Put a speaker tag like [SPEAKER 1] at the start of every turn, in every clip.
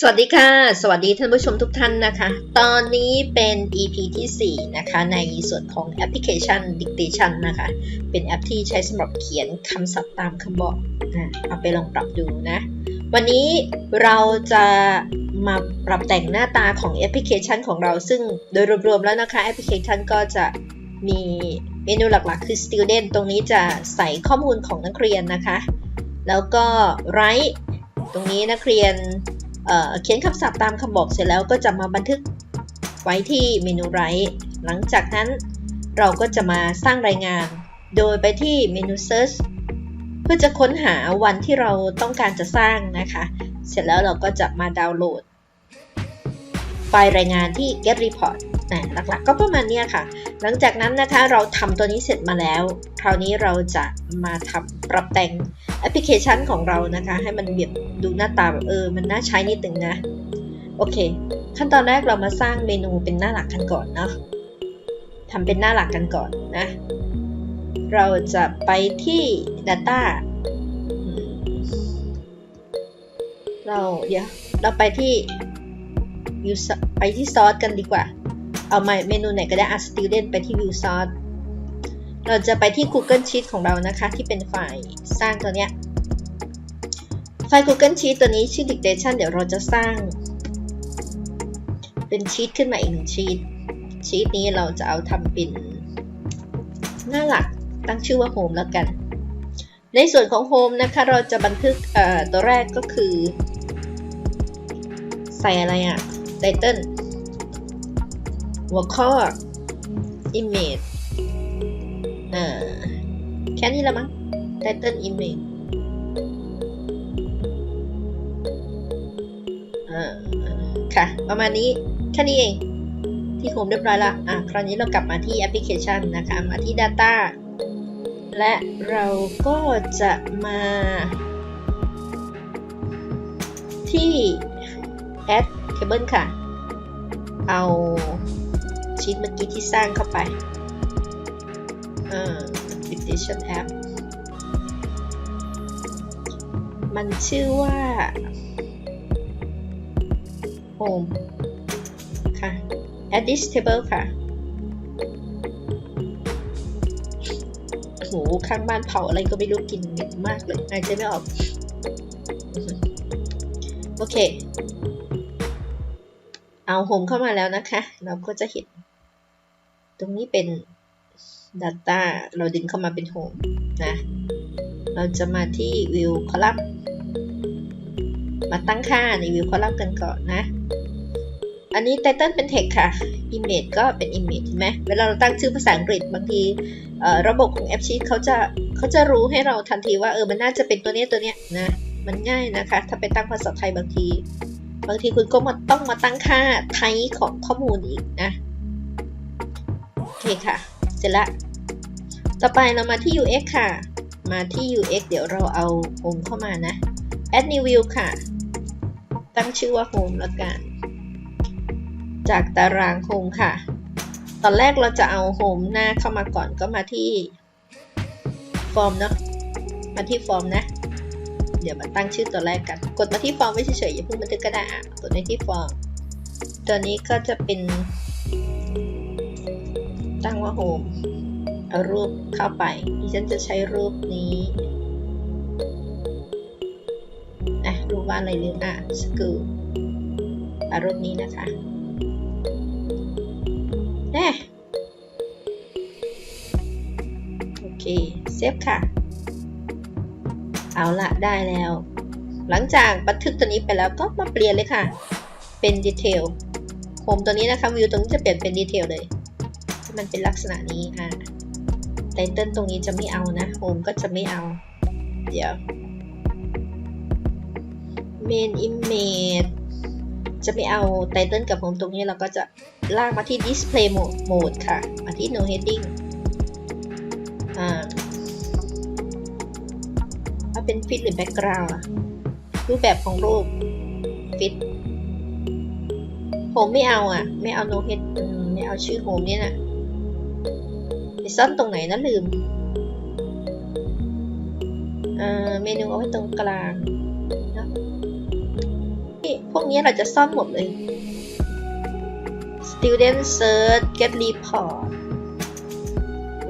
[SPEAKER 1] สวัสดีค่ะ สวัสดีท่านผู้ชมทุกท่านนะคะ ตอนนี้เป็น EP ที่ 4 นะคะ ในส่วนของแอปพลิเคชัน Dictation นะคะ เป็นแอปที่ใช้สำหรับเขียนคำศัพท์ตามคำบอกนะเอาไปลองปรับดูนะ วันนี้เราจะมาปรับแต่งหน้าตาของแอปพลิเคชันของเรา ซึ่งโดยรวมๆแล้วนะคะแอปพลิเคชันก็จะมีเมนูหลักๆ คือ student ตรงนี้จะใส่ข้อมูลของนักเรียนนะคะ แล้วก็ write ตรงนี้นักเรียน เเขียนคำศัพท์ตามคำบอกเสร็จแล้วก็จะมาบันทึกไว้ที่เมนูไรท์หลังจากนั้นเราก็จะมาสร้างรายงาน โดยไปที่เมนู search เพื่อจะค้นหาวันที่เราต้องการจะสร้างนะคะ เสร็จแล้วเราก็จะมาดาวน์โหลด ไฟล์รายงานที่ get report นะหลักๆ ก็ประมาณนี้ค่ะ หลังจากนั้นนะคะเราทำตัวนี้เสร็จมาแล้ว คราวนี้เราจะมาทำปรับแต่งแอปพลิเคชันของเรานะคะ ให้มันแบบดูหน้าตาแบบเออ มันน่าใช้นิดนึงนะ โอเค ขั้นตอนแรกเรามาสร้างเมนูเป็นหน้าหลักกันก่อนเนาะทำเป็นหน้าหลักกันก่อนนะ เราจะไปที่ Data เราเดี๋ยวเราไปที่ user ไปที่ Source กันดีกว่า เอามาเมนูไหนก็ได้อะ Student ไปที่ View Source เราจะไปที่ Google Sheet ของเรานะคะ ที่เป็นไฟล์สร้างตัวเนี้ย ไฟล์ Google Sheet ตัวนี้ชื่อ Dictation เดี๋ยวเราจะสร้าง เป็นชีตขึ้นมาอีกหนึ่งชีตชีตนี้เราจะเอาทำเป็นหน้าหลักตั้งชื่อว่า Home แล้วกัน ในส่วนของ Home นะคะ เราจะบันทึกตัวแรกก็คือ ใส่อะไรอะ Title หัวข้อ Image เอ่อแค่นี้ละมั้ง Title Image เอ่อค่ะ ประมาณนี้ แค่นี้เอง ที่โฮมเรียบร้อยละอะ คราวนี้เรากลับมาที่แอปพลิเคชันนะคะ มาที่ Data และเราก็จะมา ที่ Add Table ค่ะ เอา ชีตเมื่อกี้ที่สร้างเข้าไปเอ่อ Dictation App มันชื่อว่า Home ค่ะ Add this table ค่ะโหข้างบ้านเผาอะไรก็ไม่รู้กินเหม็นมากเลยหายใจไม่ออก โอเค เอาโฮมเข้ามาแล้วนะคะ เราก็จะเห็น ตรงนี้เป็น Data เราดึงเข้ามาเป็นโฮมนะ เราจะมาที่ View Column มาตั้งค่าใน View Column กันก่อนนะ อันนี้ Title เป็น Text ค่ะ Image ก็เป็น Image เห็นไหมเวลาเราตั้งชื่อภาษาอังกฤษบางทีระบบของ App Sheet เขาจะเขาจะรู้ให้เราทันทีว่าเออมันน่าจะเป็นตัวเนี้ยตัวเนี้ยนะ มันง่ายนะคะ ถ้าไปตั้งภาษาไทยบางที บางทีคุณก็มาต้องมาตั้งค่าไทยของข้อมูลอีกนะ เคค่ะ เสร็จละ ต่อไปเรามาที่ UX ค่ะ มาที่ UX เดี๋ยวเราเอา Home เข้ามานะ Add New View ค่ะ ตั้งชื่อว่า Home แล้วกัน จากตาราง Home ค่ะ ตอนแรกเราจะเอา Home หน้าเข้ามาก่อนก็มาที่ Form เนาะ มาที่ Form นะ เดี๋ยวมาตั้งชื่อตัวแรกกัน กดมาที่ฟอร์มไว้เฉยๆอย่าเพิ่งบันทึกก็ได้อะกดในที่ฟอร์ม ตัวนี้ก็จะเป็น ตั้งว่าโฮมเอารูปเข้าไป ดิฉันจะใช้รูปนี้อะรูปว่าอะไรเรื่องอะสกูเอารูปนี้นะคะแน่โอเค เซฟค่ะ เอาละได้แล้ว หลังจากบันทึกตัวนี้ไปแล้วก็มาเปลี่ยนเลยค่ะ เป็นดีเทลโฮมตัวนี้นะคะวิวตรงนี้จะเปลี่ยนเป็นดีเทลเลย มันเป็นลักษณะนี้อะไตเติลตรงนี้จะไม่เอานะโฮมก็จะไม่เอา เดี๋ยว main image จะไม่เอาไตเติลกับโฮมตรงนี้เราก็จะลากมาที่ display mode mode ค่ะ มาที่ no heading อ่าว่าเป็นฟิตหรือแบ็กกราวด์รูปแบบของรูปฟิตผมไม่เอาอะ ไม่เอาโนเฮดไม่เอาชื่อโฮมเนี่ยนะ ไปซ่อนตรงไหนนะลืมเมนูเอาไว้ตรงกลางนะนี่พวกนี้เราจะซ่อนหมดเลย student search get report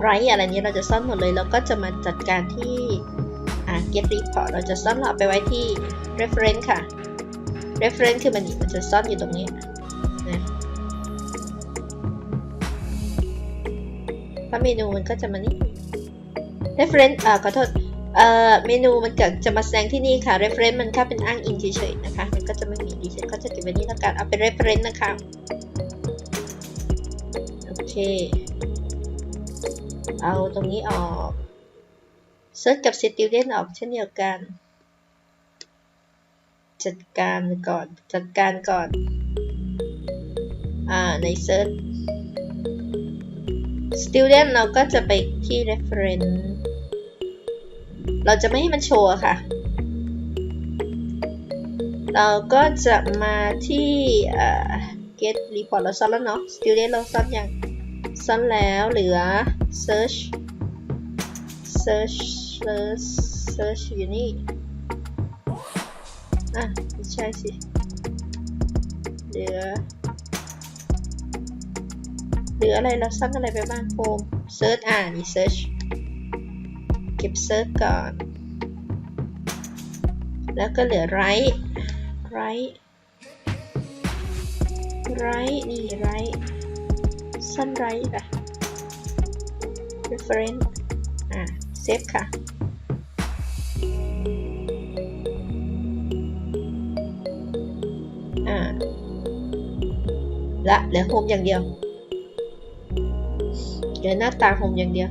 [SPEAKER 1] write อะไรนี้เราจะซ่อนหมดเลย แล้วก็จะมาจัดการที่ get report เราจะซ่อนเราเอาไปไว้ที่ reference ค่ะ reference คือมันนี่มันจะซ่อนอยู่ตรงนี้ ราะเมนูมันก็จะมานี่ reference อ่าขอโทษเอ่อเมนูมันเกิดจะมาแสดงที่นี่ค่ะ reference มันแค่เป็นอ้างอิงเฉยๆนะคะ มันก็จะไม่มีดิฉันก็จะเก็บไว้นี่แล้วกันเอาเป็น reference นะคะโอเค เอาตรงนี้ออก search กับ student ออกเช่นเดียวกัน จัดการก่อนจัดการก่อน อ่าใน search student เราก็จะไปที่ reference เราจะไม่ให้มันโชว์ค่ะ เราก็จะมาที่ get report เราซ่อนแล้วเนาะ student เราซ่อนยังซ่อนแล้วเหลือ search search search search อยู่นี่ อะ ไม่ใช่สิ เหลือ หลืออะไรเราซ่อนอะไรไปบ้าง home search อ่านี่ search เก็บ search ก่อน แล้วก็เหลือ write write write นี่ write ซ่อน write ค่ะ reference อ่า save ค่ะอ่าละเหลือ home อย่างเดียว เหลือหน้าตา home อย่างเดียว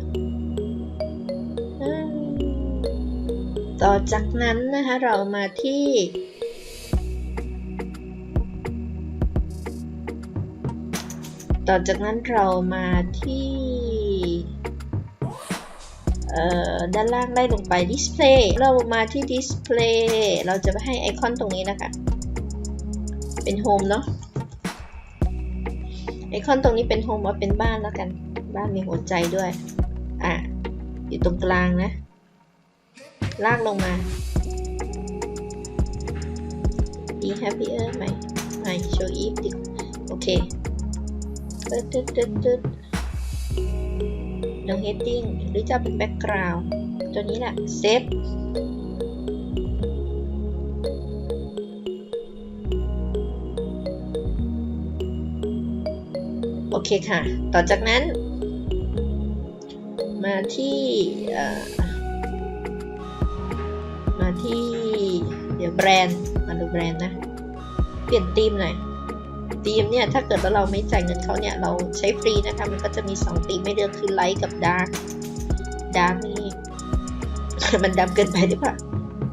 [SPEAKER 1] ต่อจากนั้นนะคะเรามาที่ ต่อจากนั้นเรามาที่ด้านล่างไล่ลงไป display เรามาที่ display เราจะไปให้ไอคอนตรงนี้นะคะ เป็น home เนาะไอคอนตรงนี้เป็น home ว่าเป็นบ้านแล้วกัน บ้านมีหัวใจด้วย อะ อยู่ตรงกลางนะ ลากลงมา be happier ไหมไม่ show if ดิโอเคตึ๊ดตึ๊ดตึ๊ดตึ๊ด no heading หรือจะเป็น background ตัวนี้แหละ save โอเคค่ะ ต่อจากนั้น มาที่มาที่เดี๋ยวแบรนด์มาดูแบรนด์นะ เปลี่ยนธีมหน่อยธีมเนี่ยถ้าเกิดว่าเราไม่จ่ายเงินเขาเนี่ยเราใช้ฟรีนะคะมันก็จะมี2ธีมไม่เลือกคือไลท์กับดาร์กดาร์กนี่มันดำเกินไปหรือเปล่า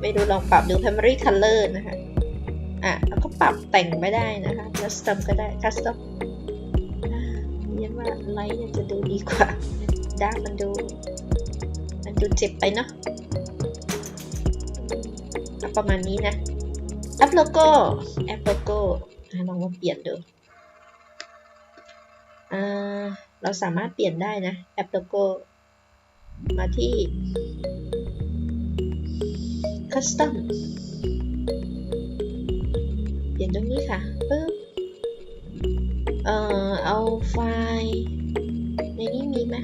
[SPEAKER 1] ไม่รู้ลองปรับดู primary color นะคะอะแล้วก็ปรับแต่งไม่ได้นะคะ custom ก็ได้ custom เรียนว่าไลท์เนี่ยจะดูดีกว่า ดามันดู มันดูเจ็บไปเนาะประมาณนี้นะแอปโลโก้แอปโลโก้ลองมาเปลี่ยนดูเราสามารถเปลี่ยนได้นะแอปโลโก้มาที่ custom เปลี่ยนตรงนี้ค่ะปึ๊บเอ่อเอาไฟล์ในนี้มีไหม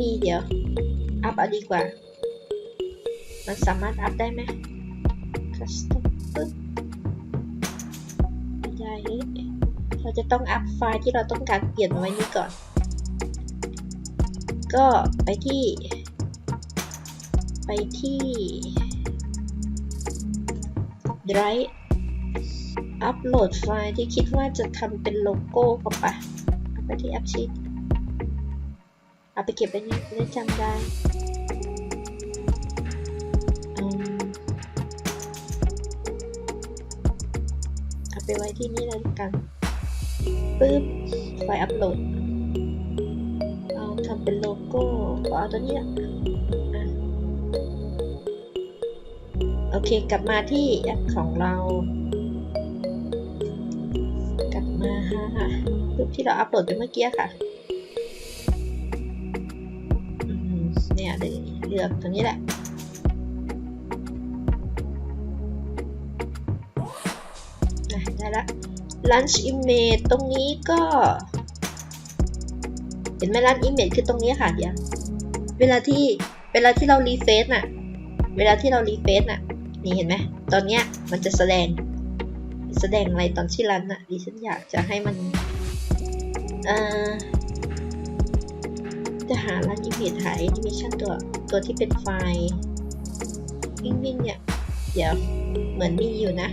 [SPEAKER 1] มีเดี๋ยว อัพเอาดีกว่า มันสามารถอัพได้ไหม custom ปึ๊บไม่ได้เราจะต้องอัพไฟล์ที่เราต้องการเปลี่ยนไว้นี่ก่อน ก็ไปที่ ไปที่ Drive อัปโหลดไฟล์ที่คิดว่าจะทำเป็นโลโก้เข้าไปเอาไปที่แอปชีต เอาไปเก็บไว้นี่ได้จำได้เอาไปไว้ที่นี่เลยกันปึ๊บไฟอัปโหลดเอาทำเป็นโลโก้เอาตัวนี้โอเคกลับมาที่แอปของเรา กลับมาฮะรูปที่เราอัปโหลดไปเมื่อกี้ค่ะ เนี่ยเลยเลือกตัวนี้แหละอะได้ละ lunch image ตรงนี้ก็ เห็นไหม lunch image คือตรงนี้ค่ะเดี๋ยวเวลาที่เวลาที่เรารีเฟซน่ะ เวลาที่เรารีเฟซน่ะ นี่เห็นไหม ตอนเนี้ยมันจะแสดง แสดงอะไรตอนที่รันน่ะดิฉันอยากจะให้มัน เอ่อ จะหา run image หา animation ตัวตัวที่เป็นไฟล์วิ่งๆเนี่ย เดี๋ยวเหมือนมีอยู่นะ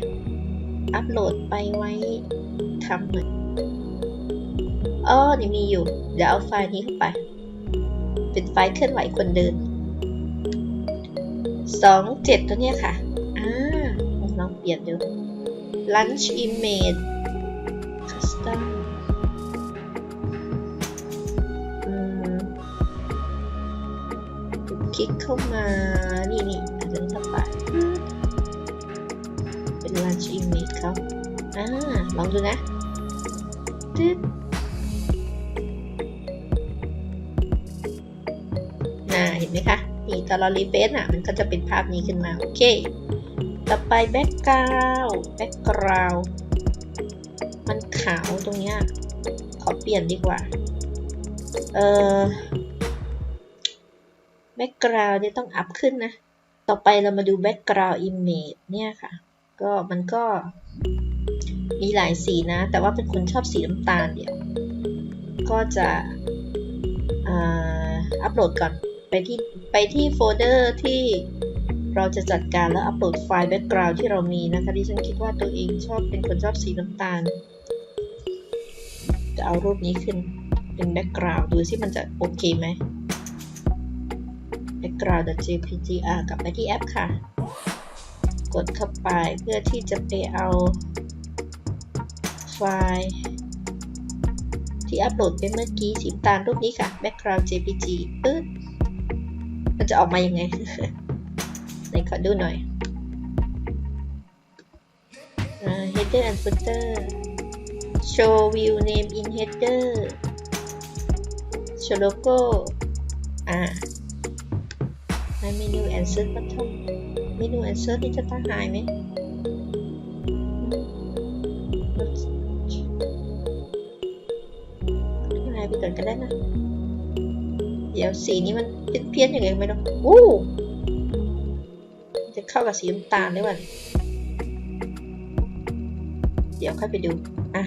[SPEAKER 1] อัปโหลดไปไว้ทำหน่อยอ๋อนี่มีอยู่ เดี๋ยวเอาไฟล์นี้เข้าไป เป็นไฟล์เคลื่อนไหวคนเดินสองเจ็ดตัวเนี้ยค่ะ อ่าลองเปลี่ยนดู lunch image เข้ามา นี่นี่อาจจะเข้าไปเป็น lunch image เขาอ่าลองดูนะตึ๊ดน่าเห็นไหมคะ นี่ตอนเรารีเฟซอะ มันก็จะเป็นภาพนี้ขึ้นมา โอเค ต่อไป background background มันขาวตรงเนี้ยขอเปลี่ยนดีกว่า เออ background เนี่ยต้องอัพขึ้นนะ ต่อไปเรามาดู background image เนี่ยค่ะ ก็มันก็มีหลายสีนะ แต่ว่าเป็นคนชอบสีน้ำตาลเดี๋ยว ก็จะอัปโหลดก่อน ไปที่ไปที่โฟลเดอร์ที่เราจะจัดการแล้วอัปโหลดไฟล์ background ที่เรามีนะคะดิฉันคิดว่าตัวเองชอบเป็นคนชอบสีน้ำตาล จะเอารูปนี้ขึ้นเป็น background ดูสิมันจะโอเคไหม background.jpg อะกลับไปที่แอปค่ะ กดเข้าไปเพื่อที่จะไปเอาไฟล์ที่อัปโหลดไปเมื่อกี้สีตาลรูปนี้ค่ะ background jpg ปึ๊ดมันจะออกมายังไง ไหนขอดูหน่อย header and footer show view name in header show logo อ่า ในเมนู and search button เมนู and search นี่จะตั้งหายไหมหายไปก่อนก็ได้นะ เดี๋ยวสีนี้มันเพี้ยนๆอย่างไรไม่รู้อู้จะเข้ากับสีน้ำตาลได้ป่ะเดี๋ยวค่อยไปดู อะ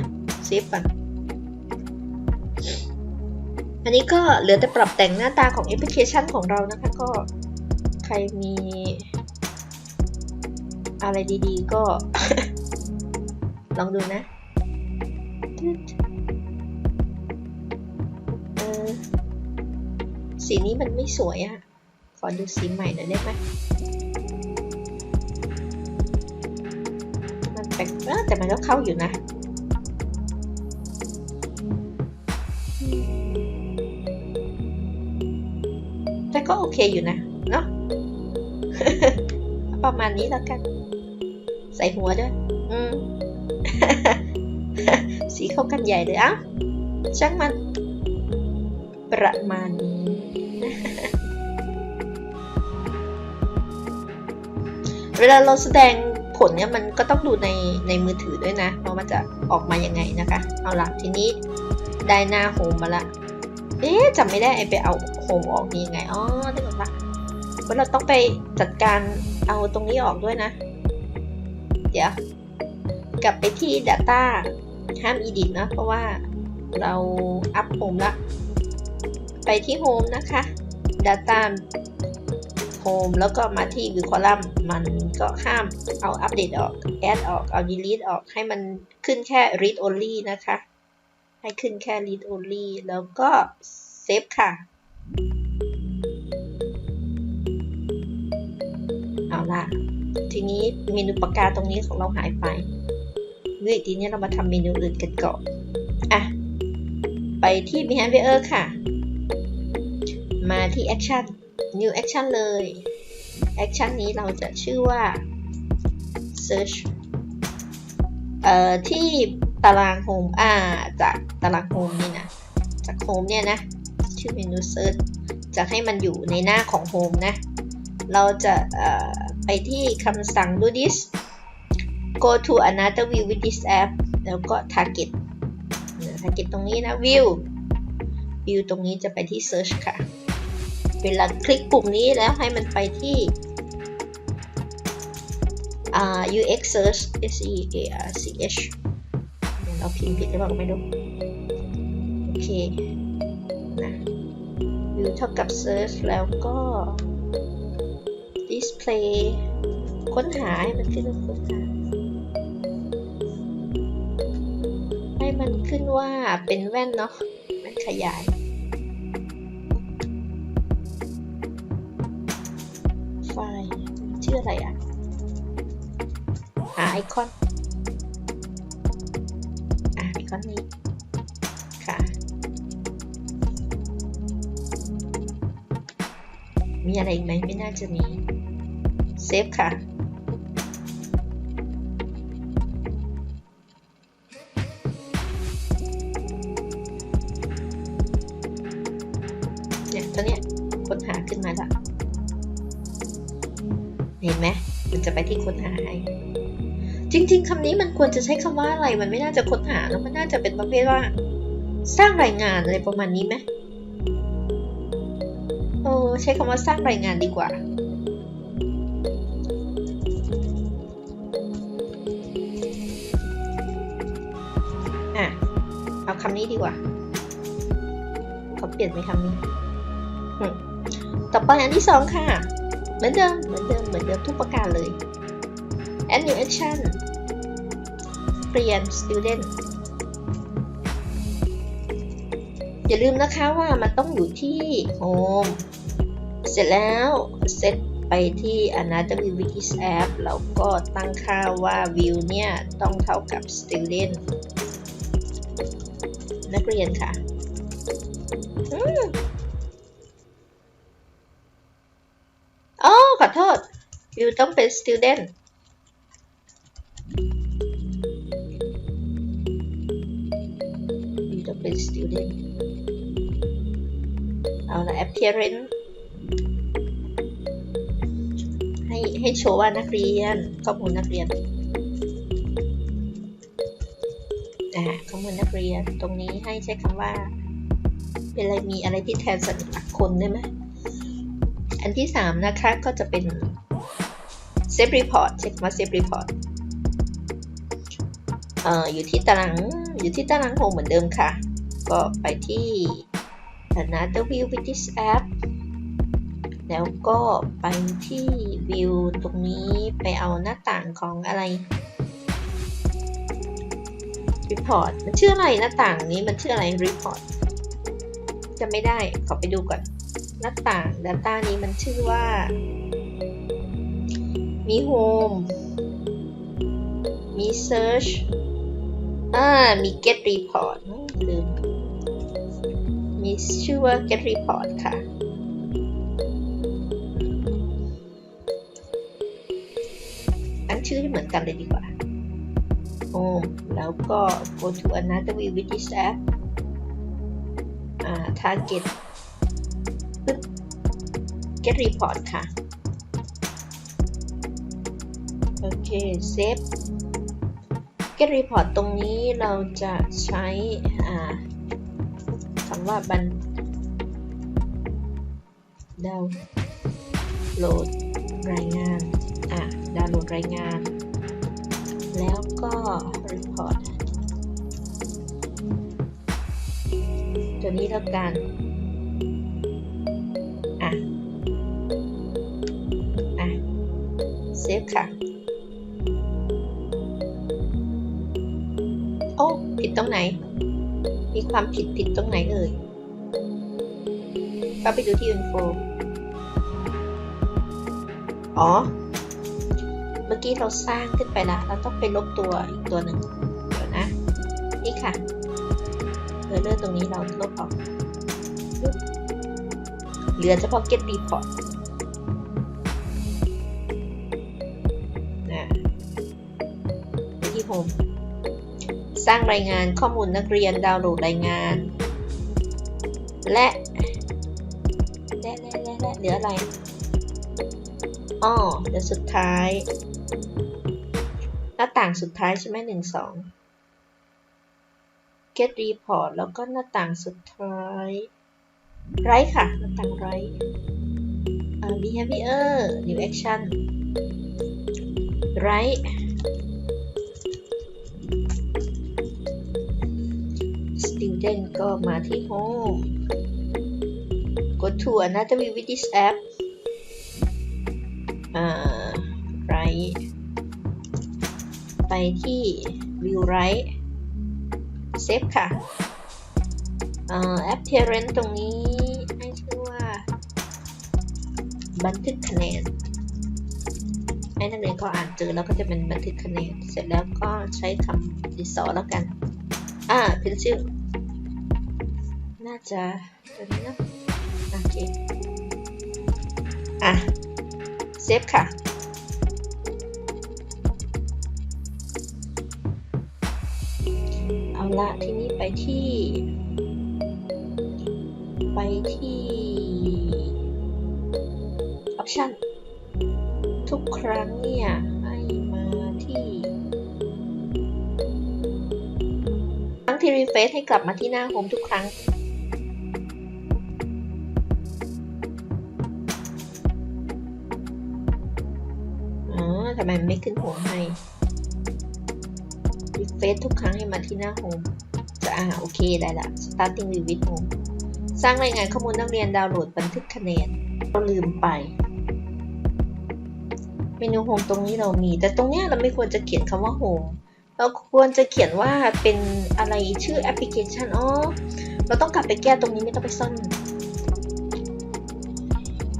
[SPEAKER 1] เซฟก่อนอันนี้ก็เหลือแต่ปรับแต่งหน้าตาของแอปพลิเคชันของเรานะคะก็ รมีอะไรดีๆ ก็ ลองดูนะเออสีนี้มันไม่สวยอะขอดูสีใหม่หน่อยได้ไหมมันแปลกแต่มันก็เข้าอยู่นะแต่ก็โอเคอยู่นะ ประมาณนี้แล้วกัน ใส่หัวด้วย อืม สีเข้ากันใหญ่เลยอะช่างมัน ประมาณนี้ เวลาเราแสดงผลเนี่ยมันก็ต้องดูในในมือถือด้วยนะว่ามันจะออกมายังไงนะคะ เอาละทีนี้ได้หน้าโฮมมาละ เอ๊ะจำไม่ได้ไอไปเอาโฮมออกนี่ยังไง อ๋อได้หมดละ ว่าเราต้องไปจัดการเอาตรงนี้ออกด้วยนะ เดี๋ยว กลับไปที่ Data ห้าม Edit นะ เพราะว่าเราอัพโฮมละ ไปที่ Home นะคะ Data Home แล้วก็มาที่ View Column มันก็ห้ามเอาอัปเดตออก Add ออก เอา Delete ออก ให้มันขึ้นแค่ Read Only นะคะ ให้ขึ้นแค่ Read Only แล้วก็เซฟค่ะ ละทีนี้เมนูปากกาตรงนี้ของเราหายไปเฮ้ยทีนี้เรามาทำเมนูอื่นกันก่อนอะ ไปที่ behavior ค่ะ มาที่ action new action เลย action นี้เราจะชื่อว่า search เอ่อที่ตาราง home อ่าจากตาราง home นี่นะ จาก home เนี่ยนะ ชื่อเมนู search จะให้มันอยู่ในหน้าของ home นะ เราจะเอ่อ ไปที่คำสั่ง do this go to another view with this app แล้วก็ target นะ target ตรงนี้นะ view view ตรงนี้จะไปที่ search ค่ะ เวลาคลิกปุ่มนี้แล้วให้มันไปที่ UX search S E A R C H เราพิมพ์ผิดหรือเปล่าไม่รู้ โอเค นะ view เท่ากับ search แล้วก็ display ค้นหาให้มันขึ้นค้นหาให้มันขึ้นว่าเป็นแว่นเนาะแว่นขยายไฟชื่ออะไรอะหาไอคอน อะไรอีกไหมไม่น่าจะมีเซฟค่ะ เนี่ยตัวเนี้ยค้นหาขึ้นมาละเห็นไหมมันจะไปที่ค้นหาให้จริง ๆคำนี้มันควรจะใช้คำว่าอะไร มันไม่น่าจะค้นหาแล้วมันน่าจะเป็นประเภทว่า สร้างรายงานอะไรประมาณนี้ไหม ใช้คำว่าสร้างรายงานดีกว่า อะ เอาคำนี้ดีกว่า เขาเปลี่ยนไปคำนี้ ต่อไปอันที่สองค่ะ เหมือนเดิม เหมือนเดิม เหมือนเดิมทุกประการเลย add new action เปลี่ยน student อย่าลืมนะคะว่ามันต้องอยู่ที่ home เสร็จแล้วเซตไปที่ another view with this app แล้วก็ตั้งค่าว่า view เนี่ย ต้องเท่ากับ student นักเรียนค่ะอ๋อขอโทษ view ต้องเป็น student วิวต้องเป็น student เอาละ appearance ให้ให้โชว์ว่านักเรียนข้อมูลนักเรียนอ่าข้อมูลนักเรียนตรงนี้ให้ใช้คำว่า เป็นอะไรมีอะไรที่แทนสัญลักษณ์คนได้ไหมอันที่สามนะคะก็จะเป็น save report ใช้คำว่า save report เอ่ออยู่ที่ตารางอยู่ที่ตารางโฮมเหมือนเดิมค่ะ ก็ไปที่ another view with this app แล้วก็ไปที่ view ตรงนี้ไปเอาหน้าต่างของอะไร report มันชื่ออะไรหน้าต่างนี้มันชื่ออะไร report จะไม่ได้ขอไปดูก่อนหน้าต่าง data นี้มันชื่อว่ามี home มี search อ่ามี get report อืมลืมมีชื่อว่า get report ค่ะ ชื่อให้เหมือนกันเลยดีกว่า home แล้วก็ go to another view with this app อ่า target ปึ๊บ get report ค่ะ โอเค save get report ตรงนี้เราจะใช้อ่าคำว่าบันดาวโหลดรายงาน อะดาวน์โหลดรายงาน แล้วก็ report ตัวนี้แล้วกันอะอะเซฟค่ะ โอ้ ผิดตรงไหน มีความผิดผิดตรงไหนเอ่ยก็ไปดูที่ info อ๋อ มื่อกี้เราสร้างขึ้นไปแล้วเราต้องไปลบตัวอีกตัวหนึ่งเดี๋ยวนะ นี่ค่ะเออเลอร์ตรงนี้เราลบออกเหลือเฉพาะ get report นะที่ home สร้างรายงานข้อมูลนักเรียนดาวน์โหลดรายงาน และและและและเหลืออะไรอ้อเดี๋ยวสุดท้าย หน้าต่างสุดท้ายใช่ไหมหนึ่งสอง get report แล้วก็หน้าต่างสุดท้ายไรค่ะ หน้าต่างไรเอ่อ behavior new action ไร student ก็มาที่ home go to another view with this app อ่า ไปที่ view right save ค่ะอ่า appearance ตรงนี้ให้ชื่อว่า บันทึกคะแนนให้นักเรียนก็อ่านเจอแล้วก็จะเป็นบันทึกคะแนน เสร็จแล้วก็ใช้คำดิสอแล้วกัน อ่าเป็นชื่อน่าจะตัวนี้นะโอเคอะเซฟค่ะ ละทีนี้ไปที่ ไปที่ option ทุกครั้งเนี่ยให้มาที่ครั้งที่รีเฟซให้กลับมาที่หน้าโฮมทุกครั้งอ๋อทำไมมันไม่ขึ้นหัวให้ เฟซทุกครั้งให้มาที่หน้าโฮมจะอ่าโอเคได้ละ starting with home สร้างรายงานข้อมูลนักเรียนดาวน์โหลดบันทึกคะแนนเราลืมไป เมนูโฮมตรงนี้เรามี แต่ตรงเนี้ยเราไม่ควรจะเขียนคำว่าโฮมเราควรจะเขียนว่าเป็นอะไรชื่อแอปพลิเคชันอ๋อเราต้องกลับไปแก้ตรงนี้ไม่ต้องไปซ่อน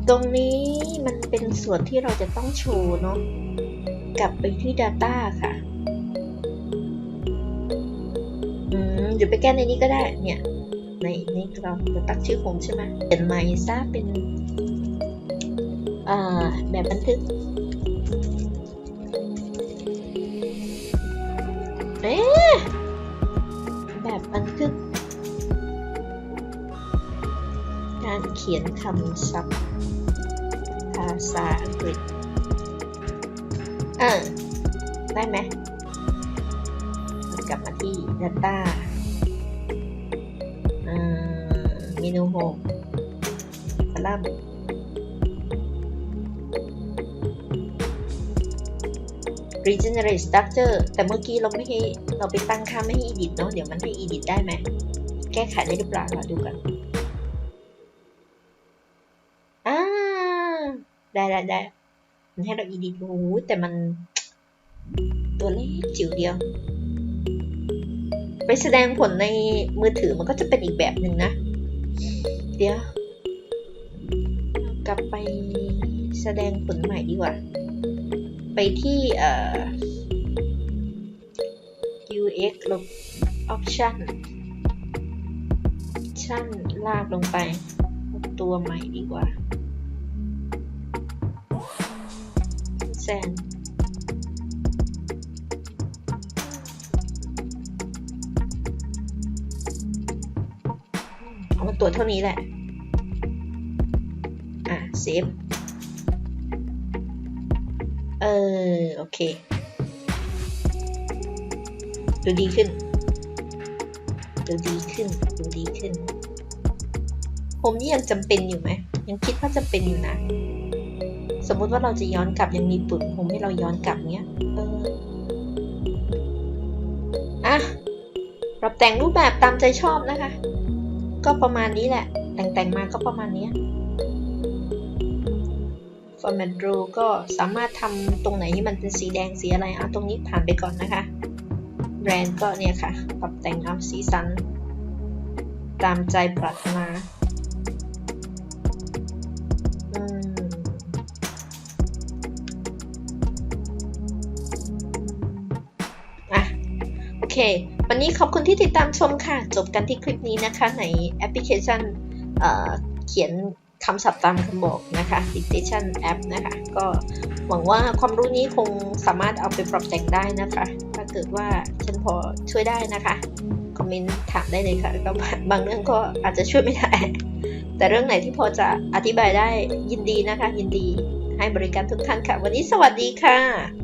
[SPEAKER 1] ตรงนี้มันเป็นส่วนที่เราจะต้องโชว์เนาะกลับไปที่ Data ค่ะ อืมเดี๋ยวไปแก้ในนี้ก็ได้เนี่ย ในนี้เราจะตั้งชื่อโฮมใช่ไหมเปลี่ยนใหม่ซะเป็นแบบบันทึกเอ๊ะแบบบันทึก การเขียนคำศัพท์ภาษาอังกฤษเออได้ไหม กลับมาที่ Data โฮมคอลัมน์ regenerate structure แต่เมื่อกี้เราไม่ให้เราไปตั้งค่าไม่ให้ edit เนาะเดี๋ยวมันให้ edit ได้ไหม แก้ไขได้หรือเปล่าเราดูกันอ่าได้ได้ได้มันให้เรา edit โอ้โหแต่มัน ตัวเล็กจิ๋วเดียว ไปแสดงผลในมือถือมันก็จะเป็นอีกแบบหนึ่งนะ เดี๋ยว กลับไปแสดงผลใหม่ดีกว่า ไปที่เอ่อ UX ลบ option option ลากลงไป ตัวใหม่ดีกว่าแซน ตรวจเท่านี้แหละ อะเซฟเออ โอเค ดูดีขึ้น ดูดีขึ้น ดูดีขึ้น ผมนี่ยังจำเป็นอยู่ไหม ยังคิดว่าจำเป็นอยู่นะ สมมุติว่าเราจะย้อนกลับยังมีปุ่มผมให้เราย้อนกลับเนี้ย เออ อะปรับแต่งรูปแบบตามใจชอบนะคะ ก็ประมาณนี้แหละ แต่งแต่งๆมาก็ประมาณนี้ย Format Row ก็สามารถทำตรงไหนที่มันเป็นสีแดงสีอะไรเอาตรงนี้ผ่านไปก่อนนะคะ แบรนด์ก็เนี่ยค่ะ ปรับแต่งเอาสีสัน ตามใจปรารถนาอะโอเค วันนี้ขอบคุณที่ติดตามชมค่ะ จบกันที่คลิปนี้นะคะ ในแอปพลิเคชันเเขียนคำศัพท์ตามคำบอกนะคะ dictation app นะคะ ก็หวังว่าความรู้นี้คงสามารถเอาไปปรับแต่งได้นะคะ ถ้าเกิดว่าฉันพอช่วยได้นะคะ คอมเมนต์ถามได้เลยค่ะก็บางเรื่องก็อาจจะช่วยไม่ได้ แต่เรื่องไหนที่พอจะอธิบายได้ยินดีนะคะ ยินดีให้บริการทุกท่านค่ะ วันนี้สวัสดีค่ะ